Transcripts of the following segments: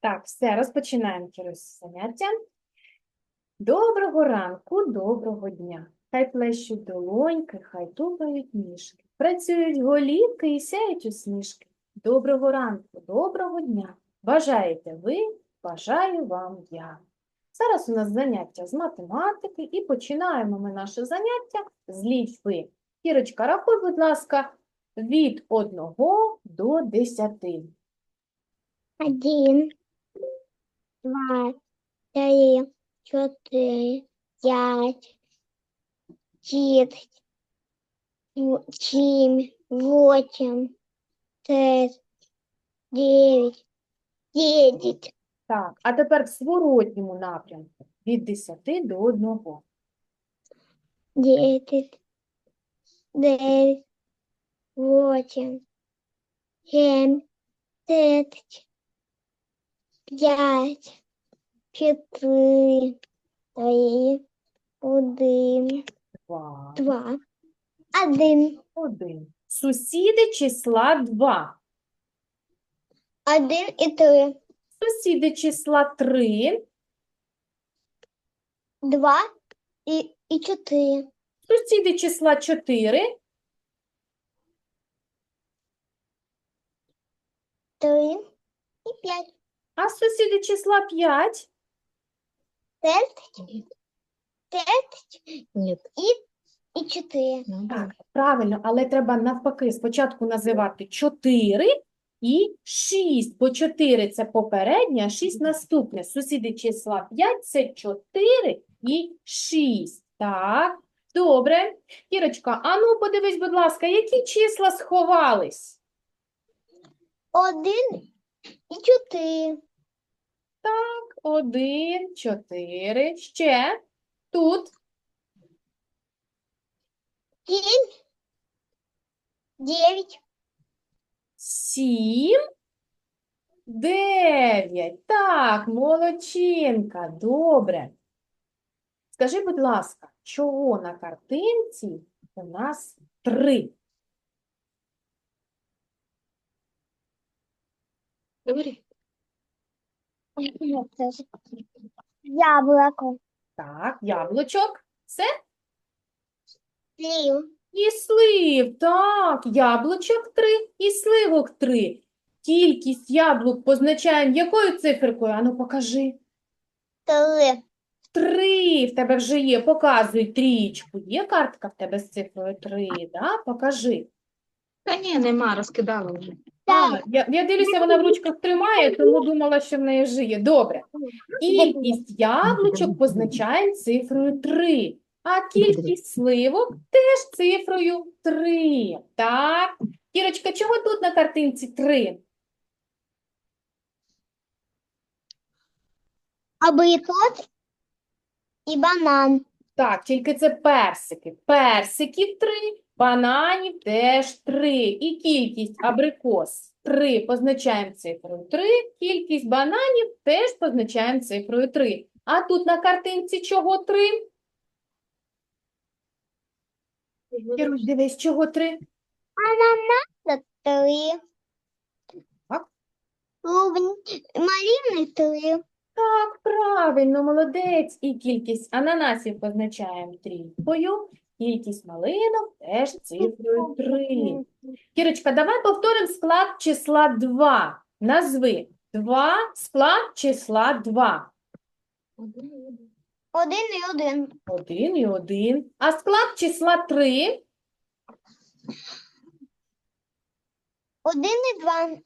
Так, все, розпочинаємо через заняття. Доброго ранку, доброго дня. Хай плещуть долоньки, хай тупають ніжки. Працюють голівки і сяють усмішки. Доброго ранку, доброго дня. Бажаєте ви, бажаю вам я. Зараз у нас заняття з математики і починаємо ми наше заняття з лічби. Кірочка, рахуй, будь ласка, від 1 до 10. Один, два, три, чотири, п'ять, шість, сім, вісім, дев'ять, десять. Так, а тепер в своротньому напрямку від 10 до 1. 10, 9, 8, 7, 10, 5, чотири, один, Два. два, один, Один. Сусіди числа два. один і три, Сусіди числа три. два і, і чотири, Сусіди числа чотири. три і п'ять, А сусіди числа п'ять? Шесть, шесть Нет. і чотири. Так, правильно, але треба навпаки спочатку називати 4 і 6, бо 4 – це попереднє, а 6 – наступне. Сусіди числа 5 – це 4 і 6. Так, добре. Кірочка, а ну подивись, будь ласка, які числа сховались? Один і чотири, 1, 4, ще тут сім, дев'ять, 7, 9. Так, молодчинка, добре. Скажи, будь ласка, чого на картинці у нас 3? Говори. Яблуко, Так, яблучок. Все? слив, І слив. Так, яблучок 3 і сливок 3. Кількість яблук позначаємо якою циферкою? Ану, покажи. три, Три в тебе вже є, показуй трічку. Є картка в тебе з цифрою 3, да? Покажи. Та ні, нема, розкидала вже. А, я, я дивлюся, вона в ручках тримає, тому думала, що в неї вже є. Добре. Кількість яблучок позначаємо цифрою 3, а кількість сливок теж цифрою 3. Так. Кірочка, чого тут на картинці 3? абрикос і банан, Так, тільки це персики. Персиків 3, бананів теж 3. І кількість абрикос 3 позначаємо цифрою 3, кількість бананів теж позначаємо цифрою 3. А тут на картинці чого 3? Кірусь, дивись, чого 3? це три, Так. клубні, малини три, Так, правильно, молодець. І кількість ананасів позначаємо трійкою, кількість малинок теж цифрою 3. Кірочка, давай повторимо склад числа 2. Назви 2 склад числа 2. один і один, 1 і 1. А склад числа 3 один і два,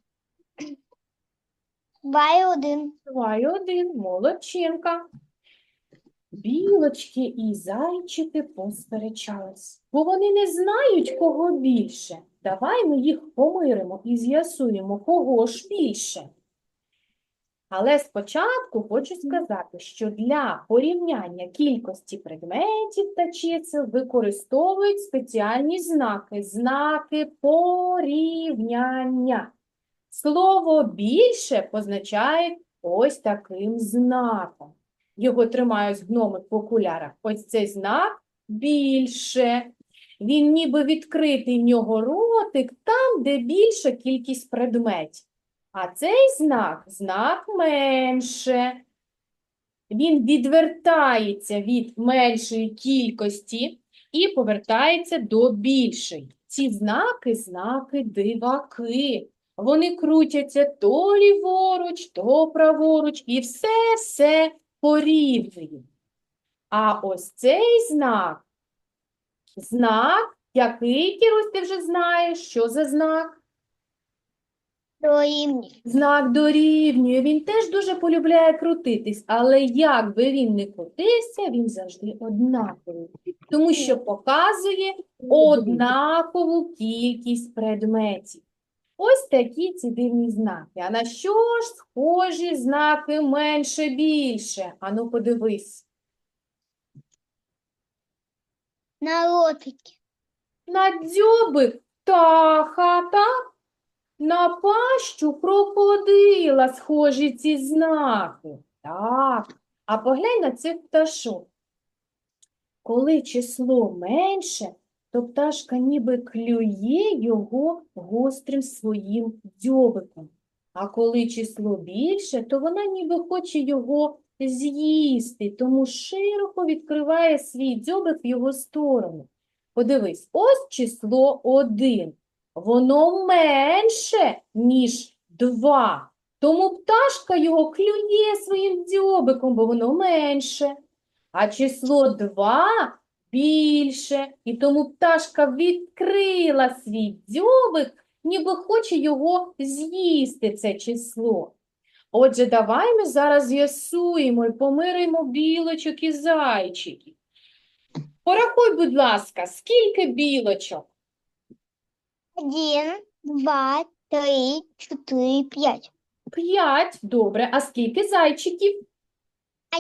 два і один, 2 і 1. Молодчинка. Білочки і зайчики посперечались, бо вони не знають, кого більше. Давай ми їх помиримо і з'ясуємо, кого ж більше. Але спочатку хочу сказати, що для порівняння кількості предметів та чисел використовують спеціальні знаки, знаки порівняння. Слово більше позначає ось таким знаком. Його тримають гномик в окулярах. Ось цей знак більше. Він ніби відкритий в нього ротик там, де більша кількість предметів. А цей знак знак менше. Він відвертається від меншої кількості і повертається до більшої. Ці знаки знаки диваки. Вони крутяться то ліворуч, то праворуч і все-все порівнюють. А ось цей знак, знак, який, Кірусь, ти вже знаєш, що за знак? Дорівнює. Знак дорівнює, він теж дуже полюбляє крутитись, але як би він не крутився, він завжди однаковий, тому що показує однакову кількість предметів. Ось такі ці дивні знаки. А на що ж схожі знаки менше більше? Ану, подивись. На ротики. На дзьобик птаха, так? На пащу крокодила схожі ці знаки. Так. А поглянь на цих пташок. Коли число менше, то пташка ніби клює його гострим своїм дзьобиком. А коли число більше, то вона ніби хоче його з'їсти, тому широко відкриває свій дзьобик в його сторону. Подивись, ось число 1. Воно менше, ніж 2. Тому пташка його клює своїм дзьобиком, бо воно менше. А число 2 більше, і тому пташка відкрила свій дзьобик, ніби хоче його з'їсти, це число. Отже, давай ми зараз з'ясуємо і помиримо білочок і зайчиків. Порахуй, будь ласка, скільки білочок? Один, два, три, чотири, п'ять. П'ять. Добре. А скільки зайчиків?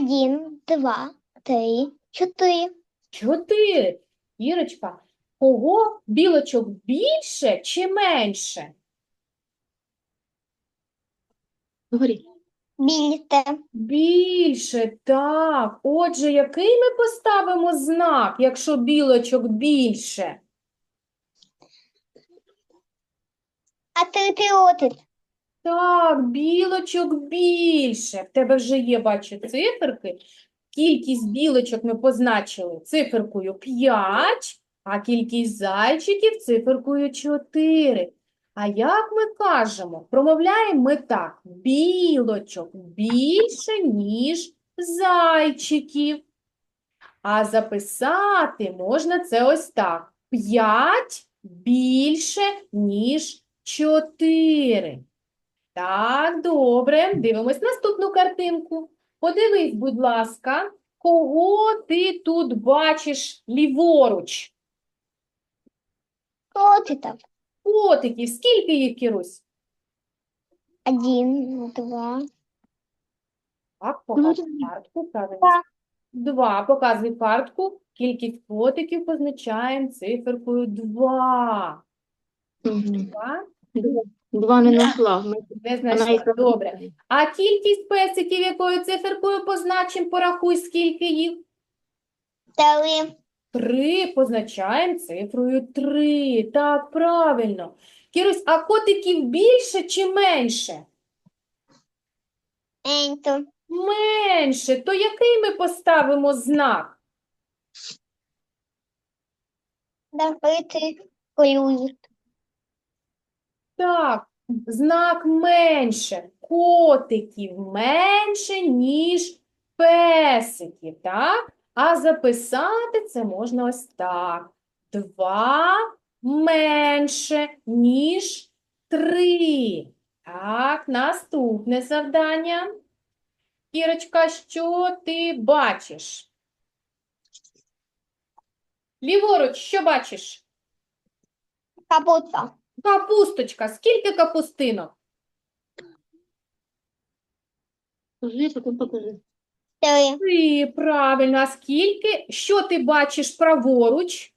Один, два, три, чотири. Чотири. Ірочка, кого білочок більше чи менше? Говори. Більте. Більше, так. Отже, який ми поставимо знак, якщо білочок більше? А ти ти. Так, білочок більше. В тебе вже є, бачу, циферки. Кількість білочок ми позначили циферкою 5, а кількість зайчиків циферкою 4. А як ми кажемо? Промовляємо ми так. Білочок більше, ніж зайчиків. А записати можна це ось так. 5 більше, ніж 4. Так, добре. Дивимось наступну картинку. Подивись, будь ласка, кого ти тут бачиш ліворуч? Ротиків. Котиків. Скільки їх, Кірусь? Один, два. Так, показуй картку. Правильно. Два. Два. Показуй картку. Кількість котиків позначаємо циферкою 2. Мгм. Два. Два. Два не знайшла. Ми- Не вона знайшла. Добре. А кількість песиків якою циферкою позначимо? Порахуй, скільки їх? Три. Три позначаємо цифрою три. Так, правильно. Кірусь, а котиків більше чи менше? Енто. Менше. То який ми поставимо знак? Давити клюють. Так, знак менше. Котиків менше, ніж песиків, так? А записати це можна ось так. Два менше, ніж три. Так, наступне завдання. Кірочка, що ти бачиш? Ліворуч, що бачиш? Капуста. Капусточка. Скільки капустинок? Покажи, покажи. Три. Три, правильно. А скільки? Що ти бачиш праворуч?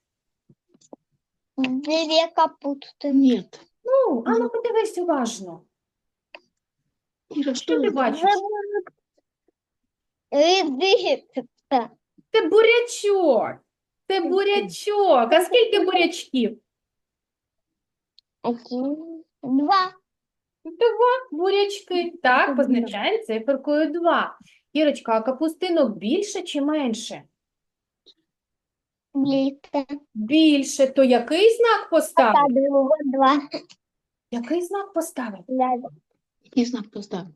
Дві капусти. Ні. Ну, а ну подивись уважно. Іра, Що ти бачиш? Редиска. Це бурячок. Це бурячок. А скільки бурячків? Один, два. Два бурячки. Так, позначаємо циферкою 2. Кірочка, а капустинок більше чи менше? Більше. Більше. То який знак поставив? два. Який знак поставив? Який знак поставив?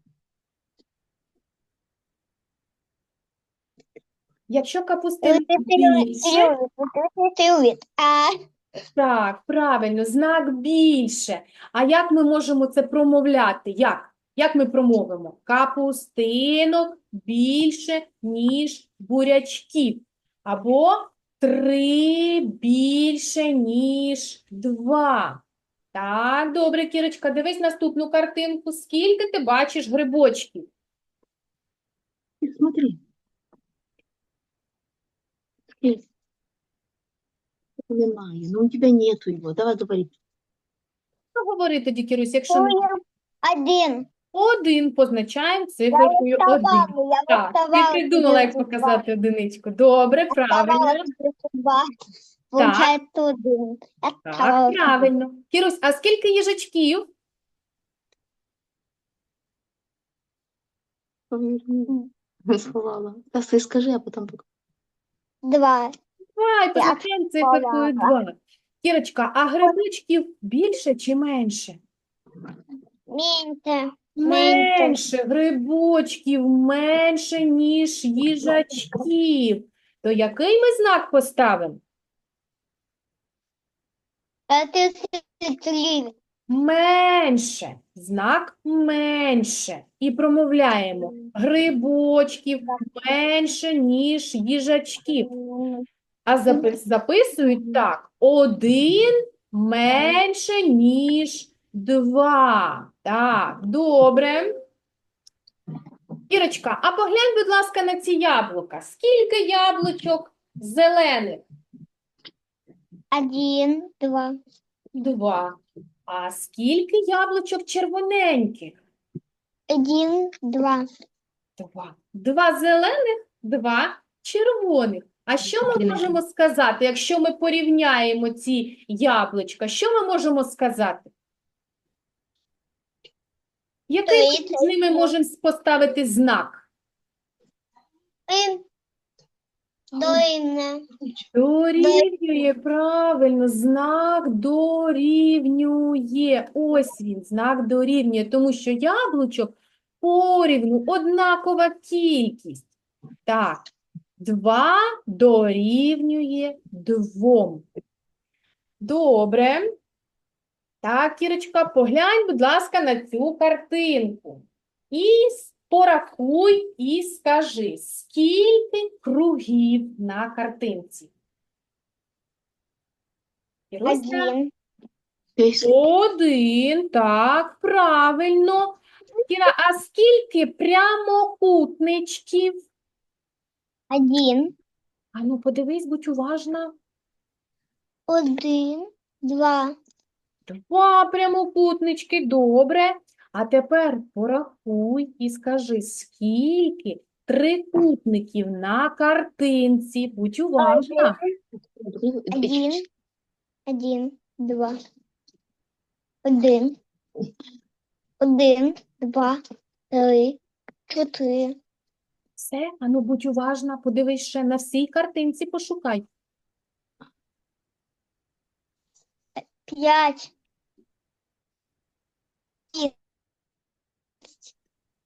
Якщо капустинок більше. А так, правильно, знак більше. А як ми можемо це промовляти? Як? Як ми промовимо? Капустинок більше, ніж бурячків. Або три більше, ніж два. Так, добре, Кірочка, дивись наступну картинку. Скільки ти бачиш грибочків? Смотри. Скільки? Немає. Ну, у тебя нету его. Давай говори. Ну, говори тоді, Кірусь, якщо не один. один, позначаємо циферкою один. Вставала, я Так, ти придумала, як показати одиничку. Добре, правильно. Два. Получается один. Так, Вставала, правильно. Кірусь, а скільки їжачків? Сховала. Та скажи, а потім покажу. Два. Давай, позначаємо циферкою сховала. 2. Кірочка, а грибочків більше чи менше? Менше. Менше грибочків, менше, ніж їжачків. То який ми знак поставимо? Менше. Знак менше. І промовляємо. Грибочків менше, ніж їжачків. А запис- записують так. Один менше, ніж два. Так, добре. Ірочка, а поглянь, будь ласка, на ці яблука. Скільки яблучок зелених? Один, два. Два. А скільки яблучок червоненьких? Один, два. Два. Два зелених, два червоних. А що ми можемо сказати, якщо ми порівняємо ці яблучка? Що ми можемо сказати? Який з ними можемо поставити знак? Дойна. Дорівнює, правильно, знак дорівнює. Ось він, знак дорівнює, тому що яблучок порівну однакова кількість. Так, 2 дорівнює 2. Добре. Так, Кірочка, поглянь, будь ласка, на цю картинку. І порахуй і скажи, скільки кругів на картинці? Один. Один, так, правильно. Кіра, а скільки прямокутничків? Один. А ну, подивись, будь уважна. Один. Два. Два прямокутнички, добре. А тепер порахуй і скажи, скільки трикутників на картинці? Будь уважна. Один. Один. Два. Один. Один. Два. Три. Чотири. Все, а ну будь уважна, подивись ще на всій картинці, пошукай. П'ять.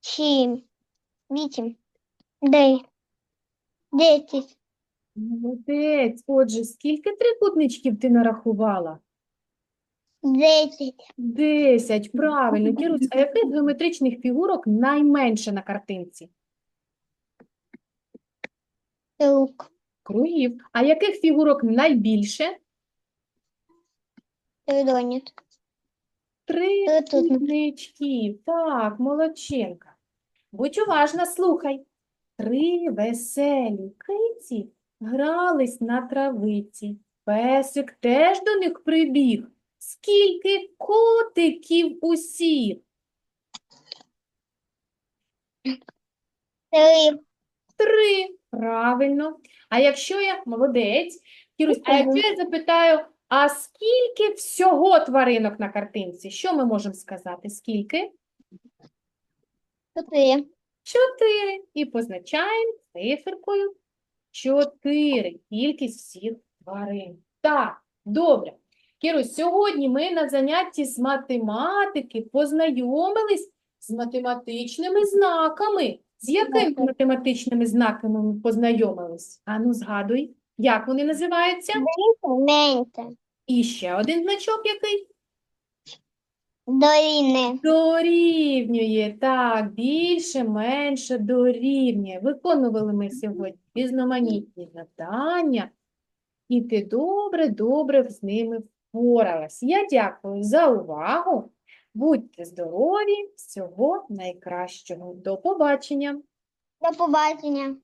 Сім. Вісім. Дев'ять. Десять. Молодець. Отже, скільки трикутничків ти нарахувала? Десять. Десять, правильно. Кірусь, а яких геометричних фігурок найменше на картинці? Рук. Кругів. А яких фігурок найбільше? Тридонит. Трикутничків. Трикутник. Так, молодчинка. Будь уважна, слухай. Три веселі киці грались на травиці. Песик теж до них прибіг. Скільки котиків усіх? Три. Три. Правильно. А якщо я молодець, Кірусь, а якщо я запитаю, А скільки всього тваринок на картинці? Що ми можемо сказати? Скільки? Чотири. Чотири. І позначаємо циферкою чотири. Кількість всіх тварин. Так, добре. Кірусь, сьогодні ми на занятті з математики познайомились з математичними знаками. З якими математичними знаками ми познайомились? Ану, згадуй, як вони називаються? Менше. І ще один значок який? Дорівнює. Дорівнює, так, більше, менше дорівнює. Виконували ми сьогодні різноманітні завдання, і ти добре-добре з ними впоралась. Я дякую за увагу. Будьте здорові, всього найкращого. До побачення! До побачення.